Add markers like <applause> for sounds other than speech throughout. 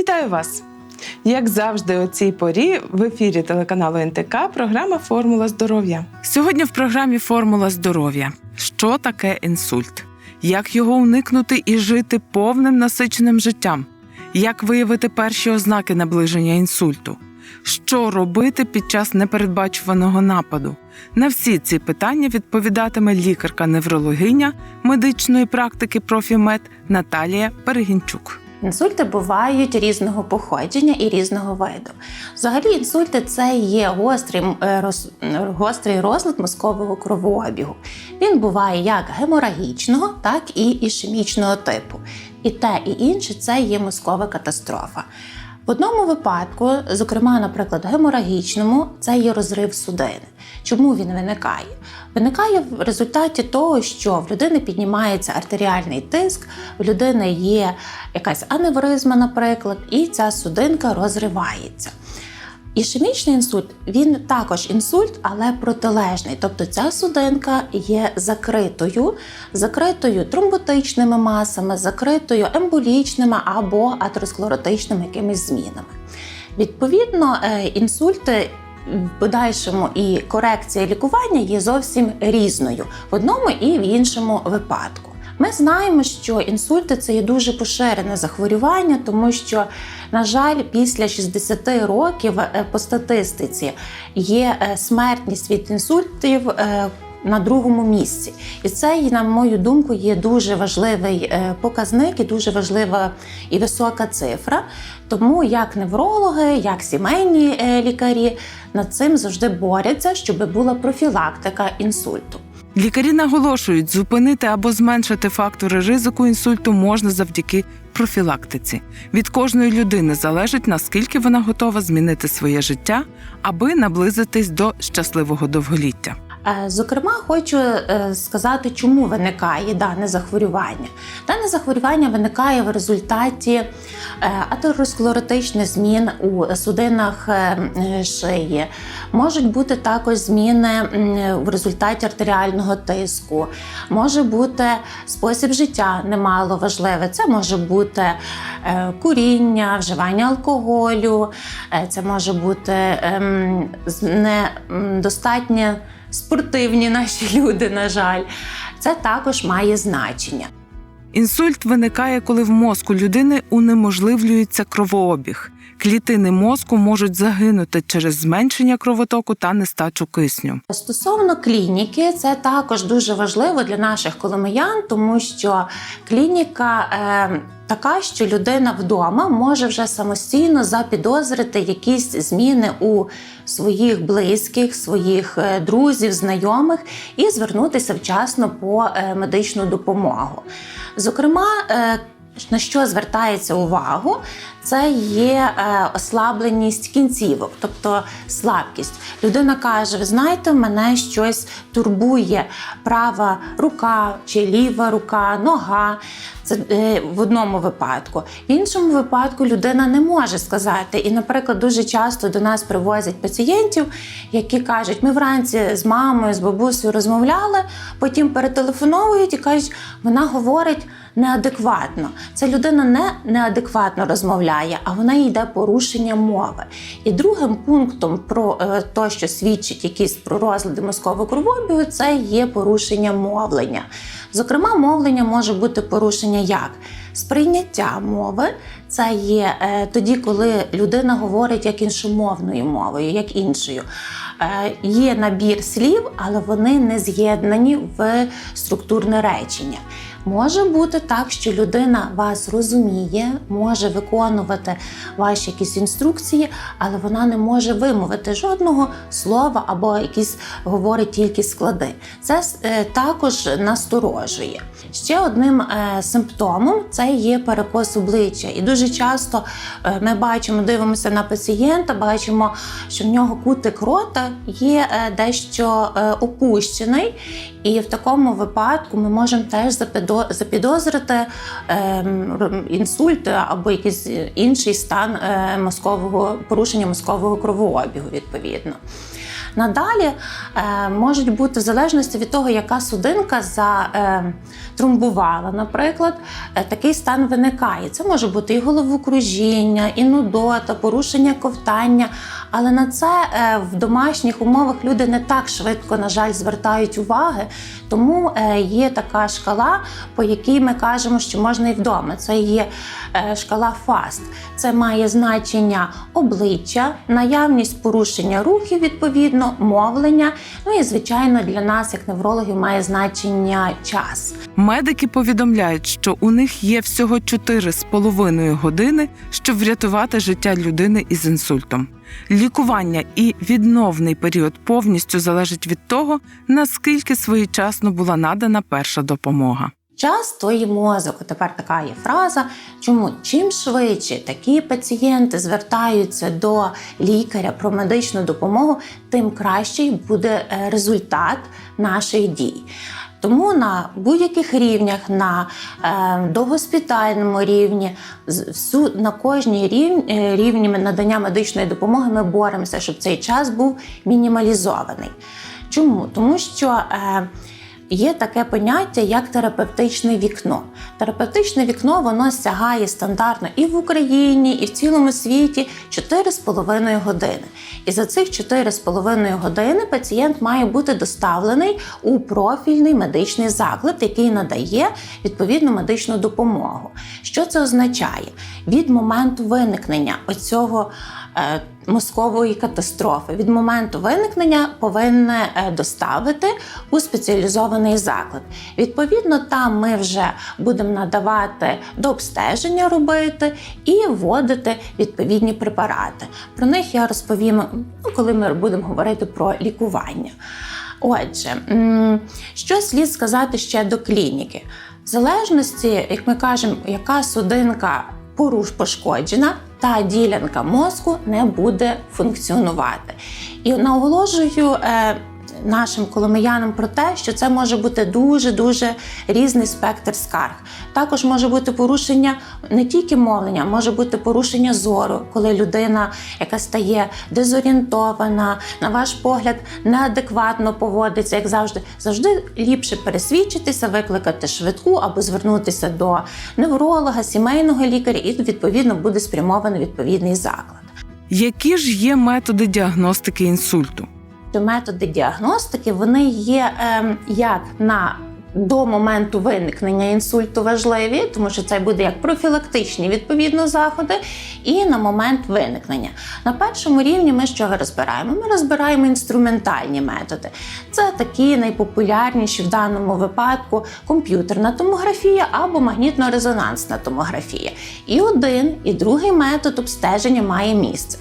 Вітаю вас! Як завжди, о цій порі в ефірі телеканалу НТК програма Формула здоров'я. Сьогодні в програмі Формула здоров'я. Що таке інсульт? Як його уникнути і жити повним насиченим життям? Як виявити перші ознаки наближення інсульту? Що робити під час непередбачуваного нападу? На всі ці питання відповідатиме лікарка-неврологиня медичної практики профімед Наталія Перегінчук. Інсульти бувають різного походження і різного виду. Взагалі, інсульти це є гострий, е, роз, гострий розлад мозкового кровообігу. Він буває як геморагічного, так і ішемічного типу. І те, і інше це є мозкова катастрофа. В одному випадку, зокрема, наприклад, геморагічному, це є розрив судини. Чому він виникає? Виникає в результаті того, що в людини піднімається артеріальний тиск, в людини є якась аневризма, наприклад, і ця судинка розривається. Ішемічний інсульт він також інсульт, але протилежний. Тобто ця судинка є закритою, закритою тромботичними масами, закритою емболічними або атеросклеротичними якимись змінами. Відповідно, е, інсульти в подальшому і корекція лікування є зовсім різною в одному і в іншому випадку. Ми знаємо, що інсульти це є дуже поширене захворювання, тому що, на жаль, після 60 років е, по статистиці є е, смертність від інсультів. е, На другому місці, і це, на мою думку, є дуже важливий показник і дуже важлива і висока цифра. Тому як неврологи, як сімейні лікарі над цим завжди борються, щоб була профілактика інсульту. Лікарі наголошують, зупинити або зменшити фактори ризику інсульту можна завдяки профілактиці. Від кожної людини залежить, наскільки вона готова змінити своє життя, аби наблизитись до щасливого довголіття. Е, Зокрема, хочу е, сказати, чому виникає дане захворювання. Дане захворювання виникає в результаті е, атеросклеротичних змін у судинах шиї. Можуть бути також зміни в результаті артеріального тиску. Може бути спосіб життя немало важливе. Це може бути куріння, вживання алкоголю, це може бути ем, недостатнє спортивні наші люди, на жаль, це також має значення. Інсульт виникає, коли в мозку людини унеможливлюється кровообіг. Клітини мозку можуть загинути через зменшення кровотоку та нестачу кисню. Стосовно клініки, це також дуже важливо для наших коломиян, тому що клініка е, така, що людина вдома може вже самостійно запідозрити якісь зміни у своїх близьких, своїх е, друзів, знайомих і звернутися вчасно по е, медичну допомогу. Зокрема, е, на що звертається увагу, це є е, ослабленість кінцівок, тобто слабкість. Людина каже: Ви знаєте, мене щось турбує права рука чи ліва рука, нога. Це е, в одному випадку. В іншому випадку людина не може сказати. І, наприклад, дуже часто до нас привозять пацієнтів, які кажуть, ми вранці з мамою, з бабусею розмовляли, потім перетелефоновують і кажуть, вона говорить неадекватно. Ця людина не неадекватно розмовляє, а вона йде порушення мови. І другим пунктом про те, що свідчить якісь про розлади мозкового кровообігу, це є порушення мовлення. Зокрема, мовлення може бути порушення як сприйняття мови. Це є е, тоді, коли людина говорить як іншомовною мовою, як іншою. Е, є набір слів, але вони не з'єднані в структурне речення. Може бути так, що людина вас розуміє, може виконувати ваші якісь інструкції, але вона не може вимовити жодного слова або якісь говорить тільки склади. Це е, також насторожує. Ще одним е, симптомом це є перекос обличчя. І дуже часто е, ми бачимо, дивимося на пацієнта, бачимо, що в нього кутик рота є дещо опущений. І в такому випадку ми можемо теж запідо- запідозрити ем, інсульт або якийсь інший стан е, мозкового порушення мозкового кровообігу, відповідно. Надалі е, можуть бути в залежності від того, яка судинка наприклад, е, такий стан виникає. Це може бути і головокружіння, і нудота, порушення ковтання. Але на це е, в домашніх умовах люди не так швидко, на жаль, звертають уваги. Тому е, є така шкала, по якій ми кажемо, що можна і вдома. Це є е, шкала FAST. Це має значення обличчя, наявність порушення рухів, відповідно, мовлення. Ну і звичайно, для нас, як неврологів, має значення час. Медики повідомляють, що у них є всього 4,5 години, щоб врятувати життя людини із інсультом. Лікування і відновний період повністю залежить від того, наскільки своєчасно була надана перша допомога. Час то є мозок. Тепер така є фраза. Чому чим швидше такі пацієнти звертаються до лікаря про медичну допомогу, тим кращий буде е, результат наших дій. Тому на будь-яких рівнях, на е, догоспітальному рівні, всю, на кожній рівні, е, рівні надання медичної допомоги ми боремося, щоб цей час був мінімалізований. Чому? Тому що е, Є таке поняття як терапевтичне вікно. Терапевтичне вікно воно сягає стандартно і в Україні, і в цілому світі 4,5 години. І за цих 4,5 години пацієнт має бути доставлений у профільний медичний заклад, який надає відповідну медичну допомогу. Що це означає? Від моменту виникнення оцього мозкової катастрофи, від моменту виникнення повинне е, доставити у спеціалізований заклад. Відповідно, там ми вже будемо надавати до обстеження робити і вводити відповідні препарати. Про них я розповім, ну, коли ми будемо говорити про лікування. Отже, що слід сказати ще до клініки? В залежності, як ми кажемо, яка судинка поруш пошкоджена, та ділянка мозку не буде функціонувати. І наголошую е, нашим коломиянам про те, що це може бути дуже дуже різний спектр скарг. Також може бути порушення не тільки мовлення, може бути порушення зору, коли людина, яка стає дезорієнтована, на ваш погляд, неадекватно поводиться, як завжди. Завжди ліпше пересвідчитися, викликати швидку або звернутися до невролога, сімейного лікаря, і відповідно буде спрямований відповідний заклад. Які ж є методи діагностики інсульту? То методи діагностики вони є ем, як на до моменту виникнення інсульту важливі, тому що це буде як профілактичні відповідно заходи, і на момент виникнення. На першому рівні ми що розбираємо? Ми розбираємо інструментальні методи. Це такі найпопулярніші в даному випадку комп'ютерна томографія або магнітно-резонансна томографія. І один, і другий метод обстеження має місце.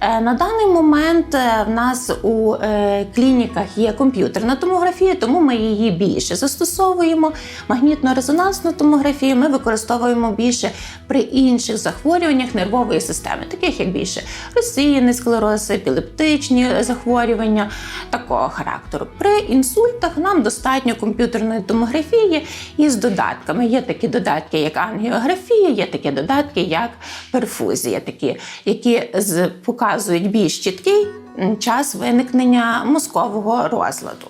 Е, На даний момент е, в нас у е, клініках є комп'ютерна томографія, тому ми її більше застосовуємо. Магнітно-резонансну томографію ми використовуємо більше при інших захворюваннях нервової системи, таких як більше розсіяний склероз, епілептичні захворювання такого характеру. При інсультах нам достатньо комп'ютерної томографії із додатками. Є такі додатки, як ангіографія, є такі додатки, як перфузія, такі, які з показують більш чіткий час виникнення мозкового розладу.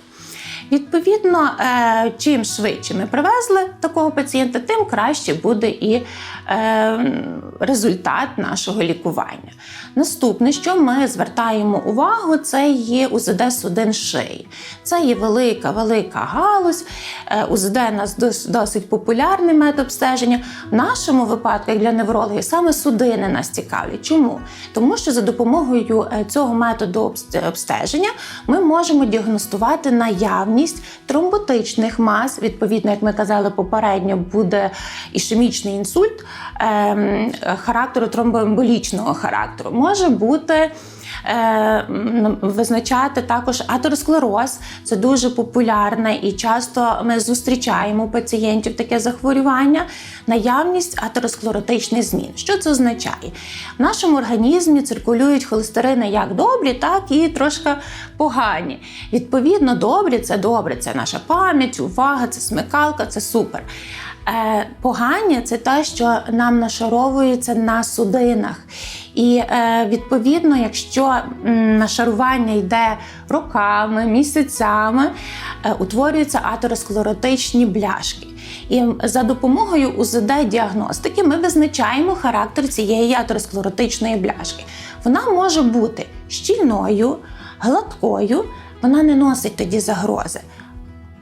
Відповідно, е, чим швидше ми привезли такого пацієнта, тим краще буде і е, результат нашого лікування. Наступне, що ми звертаємо увагу, це є УЗД судин шиї. Це є велика, велика галузь. Е, УЗД у нас досить популярний метод обстеження. В нашому випадку, як для неврологів, саме судини нас цікавлять. Чому? Тому що за допомогою цього методу обстеження ми можемо діагностувати наявність тромботичних мас. Відповідно, як ми казали попередньо, буде ішемічний інсульт ем, характеру тромбоемболічного характеру. Може бути. Е, Визначати також атеросклероз, це дуже популярне і часто ми зустрічаємо у пацієнтів таке захворювання, наявність атеросклеротичних змін. Що це означає? В нашому організмі циркулюють холестерини як добрі, так і трошки погані. Відповідно, добрі це добре, це наша пам'ять, увага, це смикалка, це супер. Е, Погані це те, що нам нашаровується на судинах. І е, відповідно, якщо нашарування йде роками, місяцями, е, утворюються атеросклеротичні бляшки. І за допомогою УЗД-діагностики ми визначаємо характер цієї атеросклеротичної бляшки. Вона може бути щільною, гладкою, вона не носить тоді загрози.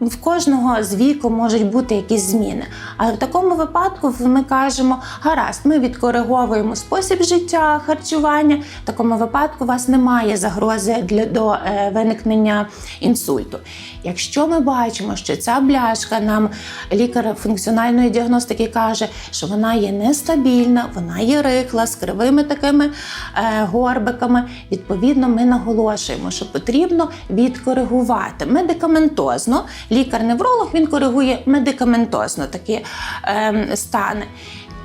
В кожного з віку можуть бути якісь зміни. Але в такому випадку ми кажемо: гаразд, ми відкориговуємо спосіб життя, харчування. В такому випадку у вас немає загрози для до е, виникнення інсульту. Якщо ми бачимо, що ця бляшка нам лікар функціональної діагностики каже, що вона є нестабільна, вона є рихла з кривими такими е, горбиками. Відповідно, ми наголошуємо, що потрібно відкоригувати медикаментозно. Лікар-невролог він коригує медикаментозно такі е, стани.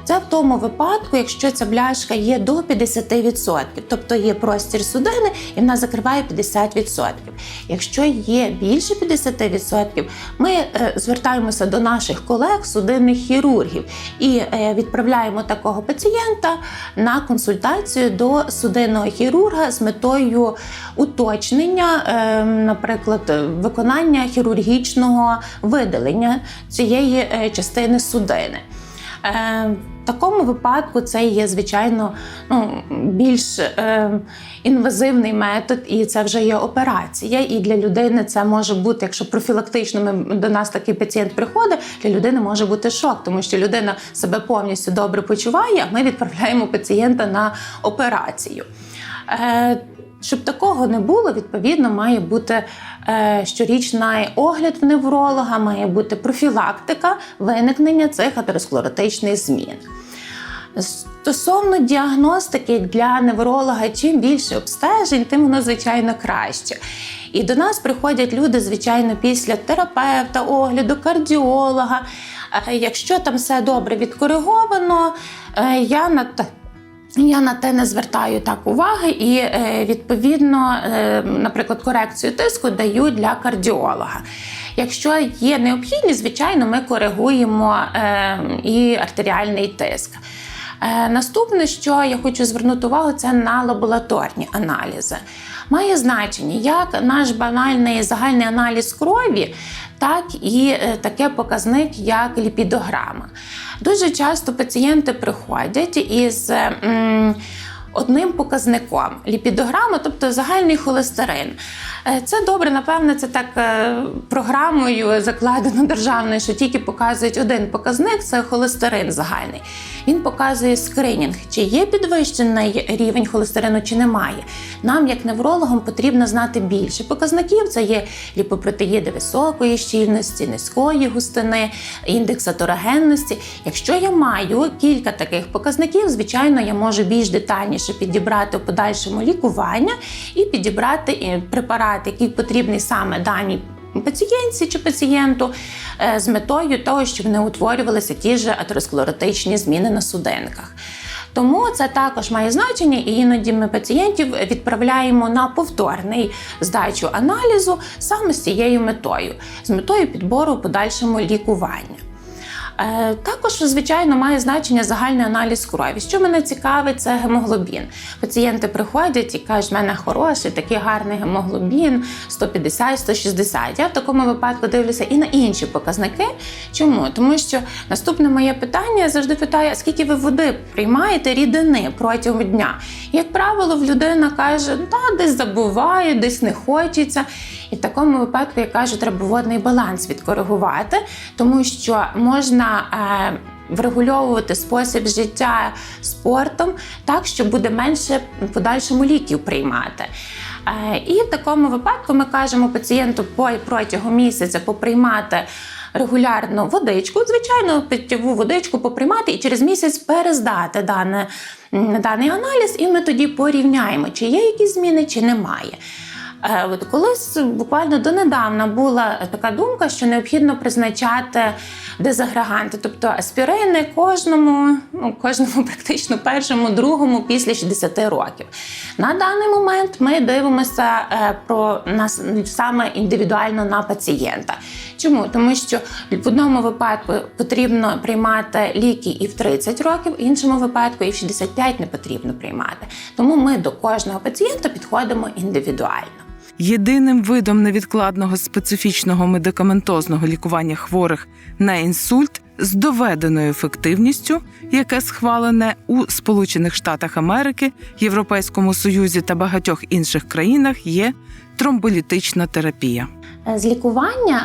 Це в тому випадку, якщо ця бляшка є до 50%, тобто є простір судини і вона закриває 50%. Якщо є більше 50%, ми е, звертаємося до наших колег, судинних хірургів, і е, відправляємо такого пацієнта на консультацію до судинного хірурга з метою уточнення, е, наприклад, виконання хірургічного видалення цієї частини судини. Такому випадку це є, звичайно, ну, більш е, інвазивний метод, і це вже є операція. І для людини це може бути, якщо профілактично до нас такий пацієнт приходить, для людини може бути шок, тому що людина себе повністю добре почуває, а ми відправляємо пацієнта на операцію. Е, щоб такого не було, відповідно, має бути е, щорічний огляд в невролога, має бути профілактика виникнення цих атеросклеротичних змін. Стосовно діагностики для невролога, чим більше обстежень, тим воно звичайно краще. І до нас приходять люди, звичайно, після терапевта, огляду, кардіолога. Е, Якщо там все добре відкориговано, е, я на я на те не звертаю так уваги, і е, відповідно, е, наприклад, корекцію тиску даю для кардіолога. Якщо є необхідність, звичайно, ми коригуємо е, і артеріальний тиск. Наступне, що я хочу звернути увагу, це на лабораторні аналізи. Має значення як наш банальний загальний аналіз крові, так і е, таке показник, як ліпідограма. Дуже часто пацієнти приходять із одним показником ліпідограма, тобто загальний холестерин. Е, Це добре, напевне, це так е, програмою закладено державною, що тільки показують один показник це холестерин загальний. Він показує скринінг, чи є підвищений рівень холестерину, чи немає. Нам, як неврологам, потрібно знати більше показників. Це є ліпопротеїди високої щільності, низької густини, індекс атерогенності. Якщо я маю кілька таких показників, звичайно, я можу більш детальніше підібрати у подальшому лікування і підібрати е, препарат, який потрібний саме даній пацієнтці чи пацієнту е, з метою того, щоб не утворювалися ті ж атеросклеротичні зміни на судинках. Тому це також має значення, і іноді ми пацієнтів відправляємо на повторний здачу аналізу саме з цією метою, з метою підбору подальшому лікування. Е, Також, звичайно, має значення загальний аналіз крові. Що мене цікавить, це гемоглобін. Пацієнти приходять і кажуть, в мене хороший, такий гарний гемоглобін 150-160. Я в такому випадку дивлюся і на інші показники. Чому? Тому що наступне моє питання я завжди питаю: скільки ви води приймаєте рідини протягом дня? Як правило, в людина каже, та десь забуває, десь не хочеться. І в такому випадку я кажу, треба водний баланс відкоригувати, тому що можна. Е, Врегульовувати спосіб життя спортом так, що буде менше в подальшому ліків приймати. Е, І в такому випадку ми кажемо пацієнту протягом місяця поприймати регулярно водичку, звичайно, питтєву водичку поприймати і через місяць перездати дане, даний аналіз, і ми тоді порівняємо, чи є якісь зміни, чи немає. Е, От колись буквально донедавна була така думка, що необхідно призначати дезагреганти, тобто аспірини кожному, ну кожному <laughs> практично першому, другому після 60 років. На даний момент ми дивимося е, про нас саме індивідуально на пацієнта. Чому? Тому що в одному випадку потрібно приймати ліки і в 30 років, в іншому випадку і в 65 не потрібно приймати. Тому ми до кожного пацієнта підходимо індивідуально. Єдиним видом невідкладного специфічного медикаментозного лікування хворих на інсульт з доведеною ефективністю, яке схвалене у Сполучених Штатах Америки, Європейському Союзі та багатьох інших країнах, є тромболітична терапія. З лікування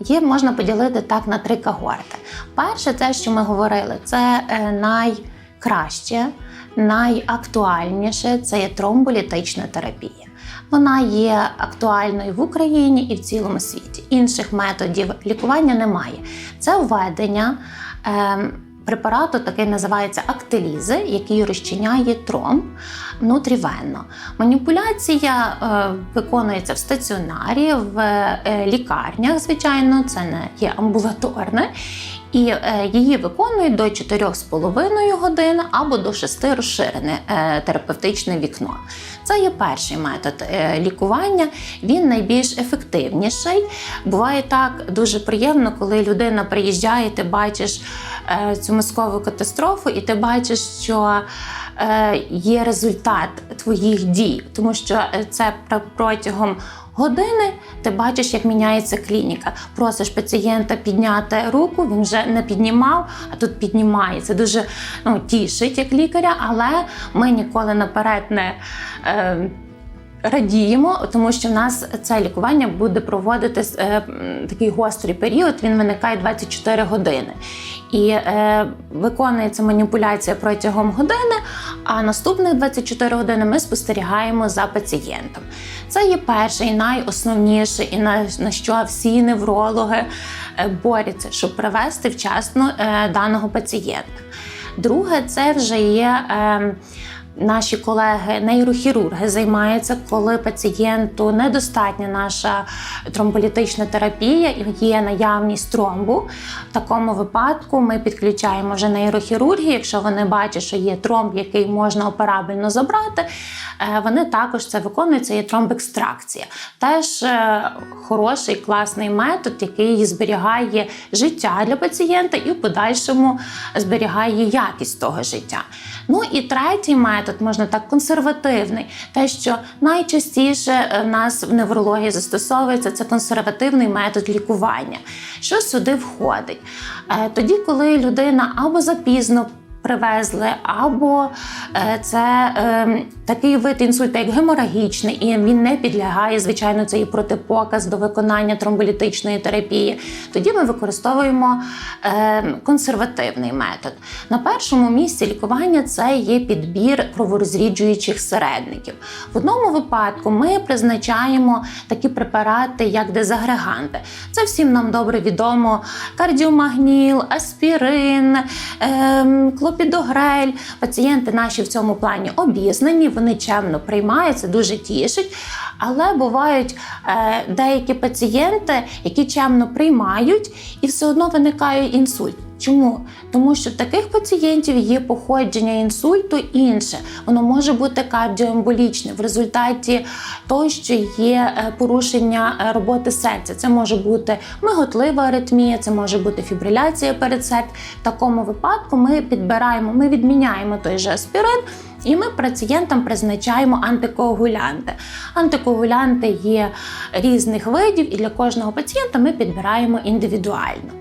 е, є можна поділити так на три когорти. Перше, те, що ми говорили, це е, найкраще, найактуальніше це є тромболітична терапія. Вона є актуальною в Україні і в цілому світі. Інших методів лікування немає. Це введення. Е, Препарату такий називається актелізи, який розчиняє тромб внутрівенно. Маніпуляція е, виконується в стаціонарі, в е, лікарнях, звичайно, це не є амбулаторне. І е, її виконують до 4,5 годин або до 6 розширене е, терапевтичне вікно. Це є перший метод е, лікування. Він найбільш ефективніший. Буває так дуже приємно, коли людина приїжджає, ти бачиш цю мозкову катастрофу, і ти бачиш, що є результат твоїх дій, тому що це пр- протягом години ти бачиш, як міняється клініка. Просиш пацієнта підняти руку, він вже не піднімав, а тут піднімається. Дуже ну, тішить як лікаря, але ми ніколи наперед не. Е, Радіємо, тому що в нас це лікування буде проводитись е, такий гострий період. Він виникає 24 години. І е, виконується маніпуляція протягом години, а наступних 24 години ми спостерігаємо за пацієнтом. Це є перший, найосновніший, і на, на що всі неврологи е, борються, щоб привести вчасно е, даного пацієнта. Друге, це вже є. Е, Наші колеги нейрохірурги займаються, коли пацієнту недостатня наша тромболітична терапія і є наявність тромбу. В такому випадку ми підключаємо вже нейрохірурги. Якщо вони бачать, що є тромб, який можна операбельно забрати, е, вони також це виконують. Це є тромбекстракція. Теж е, хороший класний метод, який зберігає життя для пацієнта і в подальшому зберігає якість того життя. Ну і третій метод, можна так, консервативний, те, що найчастіше е, в нас в неврології застосовується, це консервативний метод лікування. Що сюди входить? Е, Тоді, коли людина або запізно привезли, або е, це е, такий вид інсульту, як геморагічний, і він не підлягає, звичайно, це і протипоказ до виконання тромболітичної терапії. Тоді ми використовуємо е, консервативний метод. На першому місці лікування це є підбір кроворозріджуючих середників. В одному випадку ми призначаємо такі препарати, як дезагреганти. Це всім нам добре відомо: кардіомагніл, аспірин, ем, клопідогрель. Пацієнти наші в цьому плані обізнані, вони чемно приймаються, дуже тішить. Але бувають е, деякі пацієнти, які чемно приймають, і все одно виникає інсульт. Чому? Тому що в таких пацієнтів є походження інсульту інше. Воно може бути кардіоемболічне в результаті того, що є е, порушення е, роботи серця. Це може бути миготлива аритмія, це може бути фібриляція передсердь. В такому випадку ми підбираємо, ми відміняємо той же аспірин. І ми пацієнтам призначаємо антикоагулянти. Антикоагулянти є різних видів, і для кожного пацієнта ми підбираємо індивідуально.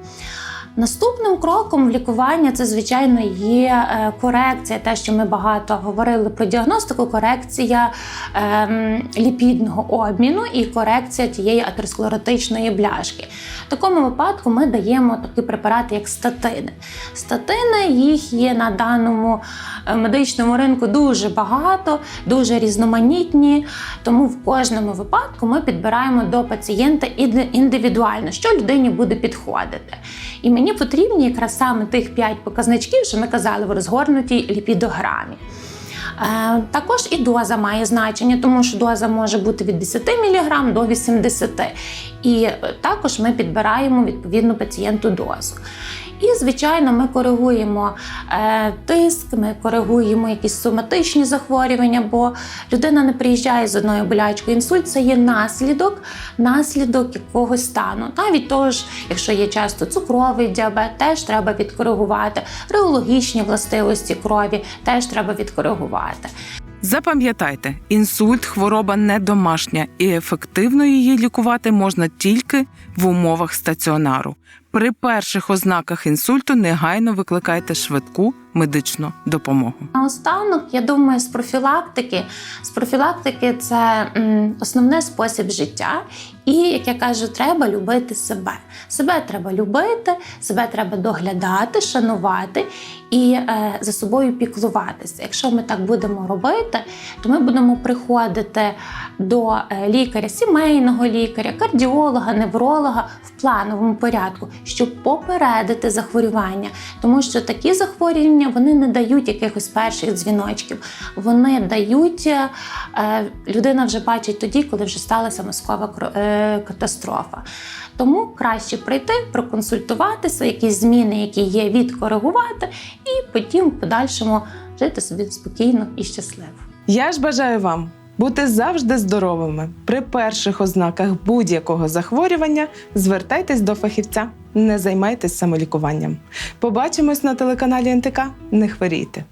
Наступним кроком в лікування це, звичайно, є е, корекція, те, що ми багато говорили про діагностику, корекція ем, ліпідного обміну і корекція тієї атеросклеротичної бляшки. В такому випадку ми даємо такі препарати, як статини. Статини їх є на даному е, медичному ринку дуже багато, дуже різноманітні. Тому в кожному випадку ми підбираємо до пацієнта індивідуально, що людині буде підходити. І мені потрібні якраз саме тих 5 показничків, що ми казали в розгорнутій ліпідограмі. Е, Також і доза має значення, тому що доза може бути від 10 мг до 80 І е, також ми підбираємо відповідну пацієнту дозу. І, звичайно, ми коригуємо е, тиск, ми коригуємо якісь соматичні захворювання, бо людина не приїжджає з одною болячкою. Інсульт це є наслідок, наслідок якогось стану. Навіть того якщо є часто цукровий діабет, теж треба відкоригувати. Реологічні властивості крові теж треба відкоригувати. Запам'ятайте, інсульт хвороба не домашня, і ефективно її лікувати можна тільки в умовах стаціонару. При перших ознаках інсульту негайно викликайте швидку медичну допомогу. Наостанок, я думаю, з профілактики. З профілактики це основний спосіб життя. І, як я кажу, треба любити себе. Себе треба любити, себе треба доглядати, шанувати і е, за собою піклуватися. Якщо ми так будемо робити, то ми будемо приходити до е, лікаря, сімейного лікаря, кардіолога, невролога в плановому порядку, щоб попередити захворювання, тому що такі захворювання вони не дають якихось перших дзвіночків. Вони дають е, людина вже бачить тоді, коли вже сталася мозкова е, катастрофа. Тому краще прийти, проконсультуватися, якісь зміни, які є, відкоригувати, і потім в подальшому жити собі спокійно і щасливо. Я ж бажаю вам бути завжди здоровими. При перших ознаках будь-якого захворювання звертайтесь до фахівця, не займайтесь самолікуванням. Побачимось на телеканалі НТК. Не хворійте.